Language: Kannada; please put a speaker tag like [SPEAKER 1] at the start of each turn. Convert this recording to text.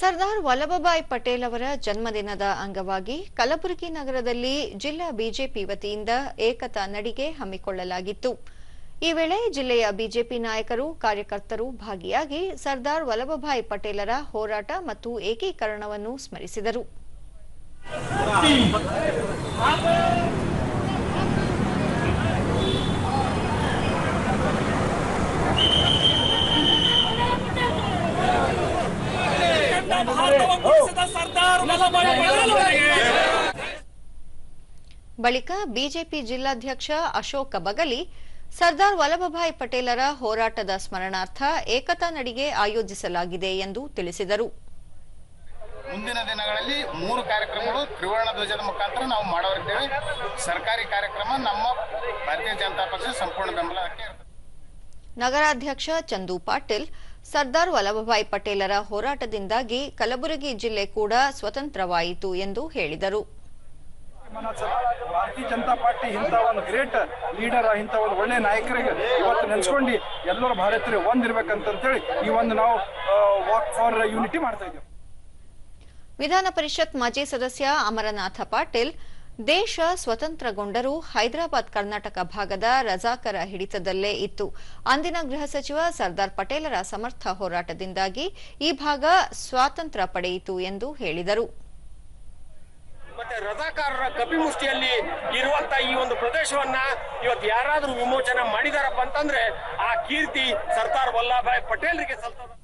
[SPEAKER 1] ಸರ್ದಾರ್ ವಲ್ಲಭಭಾಯ್ ಪಟೇಲ್ ಅವರ ಜನ್ಮದಿನದ ಅಂಗವಾಗಿ ಕಲಬುರಗಿ ನಗರದಲ್ಲಿ ಜಿಲ್ಲಾ ಬಿಜೆಪಿ ವತಿಯಿಂದ ಏಕತಾ ನಡಿಗೆ ಹಮ್ಮಿಕೊಳ್ಳಲಾಗಿತ್ತು. ಈ ವೇಳೆ ಜಿಲ್ಲೆಯ ಬಿಜೆಪಿ ನಾಯಕರು, ಕಾರ್ಯಕರ್ತರು ಭಾಗಿಯಾಗಿ ಸರ್ದಾರ್ ವಲ್ಲಭಭಾಯ್ ಪಟೇಲರ ಹೋರಾಟ ಮತ್ತು ಏಕೀಕರಣವನ್ನು ಸ್ಮರಿಸಿದರು
[SPEAKER 2] ಸರ್ದಾರ್ ವಲ್ಲಭಾಯ್ ಪಟೇಲ್ ಅವರಿಗೆ
[SPEAKER 1] ಬಳಿಕ ಬಿಜೆಪಿ ಜಿಲ್ಲಾಧ್ಯಕ್ಷ ಅಶೋಕ ಬಗಲಿ ಸರ್ದಾರ್ ವಲ್ಲಭಭಾಯ್ ಪಟೇಲರ ಹೋರಾಟದ ಸ್ಮರಣಾರ್ಥ ಏಕತಾ ನಡಿಗೆ ಆಯೋಜಿಸಲಾಗಿದೆ ಎಂದು ತಿಳಿಸಿದರು.
[SPEAKER 3] ಮುಂದಿನ ದಿನಗಳಲ್ಲಿ ಮೂರು ಕಾರ್ಯಕ್ರಮಗಳು ತ್ರಿವರ್ಣ ಧ್ವಜದ ಮುಖಾಂತರ ನಾವು ಮಾಡೋರಿದ್ದೇವೆ ಸರ್ಕಾರಿ ಕಾರ್ಯಕ್ರಮ ನಮ್ಮ ಭಾರತೀಯ ಜನತಾ ಪಕ್ಷ ಸಂಪೂರ್ಣ ಬೆಂಬಲಕ್ಕೆ ಇರ್ತದೆ
[SPEAKER 1] ನಗರಾಧ್ಯಕ್ಷ ಚಂದು ಪಾಟೀಲ್ ಸರ್ದಾರ್ ವಲ್ಲಭಭಾಯ್ ಪಟೇಲರ ಹೋರಾಟದಿಂದಾಗಿ ಕಲಬುರಗಿ ಜಿಲ್ಲೆ ಕೂಡ ಸ್ವತಂತ್ರವಾಯಿತು ಎಂದು ಹೇಳಿದರು.
[SPEAKER 4] ಭಾರತೀಯ ಜನತಾ ಪಾರ್ಟಿ ಇಂಥ ಒಂದು ಗ್ರೇಟ್ ಲೀಡರ್ ಇಂಥ ಒಂದು ಒಳ್ಳೆ ನಾಯಕರಿಗೆ ಇವತ್ತು ನೆನೆಸ್ಕೊಂಡು ಎಲ್ಲರೂ ಭಾರತೀಯರು ಒಂದಿರ್ಬೇಕಂತೇಳಿ ಈ ಒಂದು ನಾವು ವಾಕ್ ಫಾರ್ ಯೂನಿಟಿ ಮಾಡ್ತಾ ಇದ್ದೇವೆ.
[SPEAKER 1] ವಿಧಾನ ಪರಿಷತ್ ಮಾಜಿ ಸದಸ್ಯ ಅಮರನಾಥ ಪಾಟೀಲ್ ದೇಶ ಸ್ವತಂತ್ರಗೊಂಡರೂ ಹೈದರಾಬಾದ್ ಕರ್ನಾಟಕ ಭಾಗದ ರಜಾಕರ ಹಿಡಿತದಲ್ಲೇ ಇತ್ತು. ಅಂದಿನ ಗೃಹ ಸಚಿವ ಸರ್ದಾರ್ ಪಟೇಲರ ಸಮರ್ಥ ಹೋರಾಟದಿಂದಾಗಿ ಈ ಭಾಗ ಸ್ವಾತಂತ್ರ್ಯ ಪಡೆಯಿತು ಎಂದು ಹೇಳಿದರು.
[SPEAKER 5] ಮತ್ತೆ ರಜಾಕಾರರ ಕಪಿಮುಷ್ಟಿಯಲ್ಲಿ ಇರುವಂತ ಈ ಒಂದು ಪ್ರದೇಶವನ್ನ ಇವತ್ತು ಯಾರಾದರೂ ವಿಮೋಚನೆ ಮಾಡಿದಾರಪ್ಪ ಅಂತಂದ್ರೆ ಆ ಕೀರ್ತಿ ಸರ್ದಾರ್ ವಲ್ಲಭಾಯ್ ಪಟೇಲ್ರಿಗೆ ಸಲ್ತದ